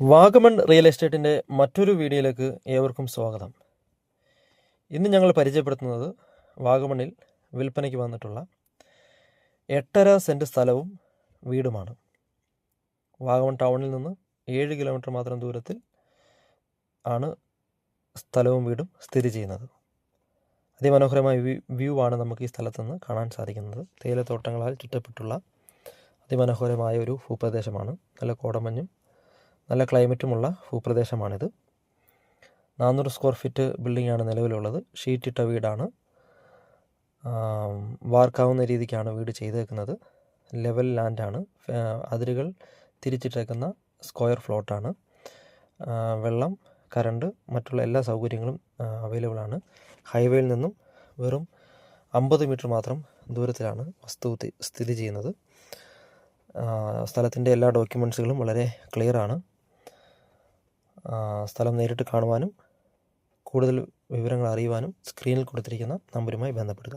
Vagamon real എസ്റ്റേറ്റിന്റെ മറ്റൊരു വീഡിയോയിലേക്ക് ഏവർക്കും സ്വാഗതം. ഇന്ന് ഞങ്ങൾ പരിചയപ്പെടുത്തുന്നത് വാഗമണിൽ വിൽപ്പനയ്ക്ക് വന്നിട്ടുള്ള എട്ടര സെന്റ് സ്ഥലവും വീടുമാണ്. വാഗമൺ ടൗണിൽ നിന്ന് ഏഴ് കിലോമീറ്റർ മാത്രം ദൂരത്തിൽ ആണ് സ്ഥലവും വീടും സ്ഥിതി ചെയ്യുന്നത്. അതിമനോഹരമായ വ്യൂ ആണ് നമുക്ക് ഈ സ്ഥലത്ത് നിന്ന് കാണാൻ സാധിക്കുന്നത്. തേയിലത്തോട്ടങ്ങളാൽ ചുറ്റപ്പെട്ടുള്ള അതിമനോഹരമായ ഒരു ഭൂപ്രദേശമാണ്. നല്ല കോടമഞ്ഞും നല്ല ക്ലൈമറ്റുമുള്ള ഭൂപ്രദേശമാണിത്. നാനൂറ് സ്ക്വയർ ഫീറ്റ് ബിൽഡിംഗാണ് നിലവിലുള്ളത്. ഷീറ്റിട്ട വീടാണ്. വാർക്കാവുന്ന രീതിക്കാണ് വീട് ചെയ്തേക്കുന്നത്. ലെവൽ ലാൻഡാണ്. അതിരുകൾ തിരിച്ചിട്ടേക്കുന്ന സ്ക്വയർ ഫ്ലോട്ടാണ്. വെള്ളം കറണ്ട് മറ്റുള്ള എല്ലാ സൗകര്യങ്ങളും അവൈലബിൾ ആണ് ഹൈവേയിൽ നിന്നും വെറും അമ്പത് മീറ്റർ മാത്രം ദൂരത്തിലാണ് വസ്തു സ്ഥിതി ചെയ്യുന്നത്. സ്ഥലത്തിന്റെ എല്ലാ ഡോക്യുമെൻസുകളും വളരെ ക്ലിയറാണ്. സ്ഥലം നേരിട്ട് കാണുവാനും കൂടുതൽ വിവരങ്ങൾ അറിയുവാനും സ്ക്രീനിൽ കൊടുത്തിരിക്കുന്ന നമ്പരുമായി ബന്ധപ്പെടുക.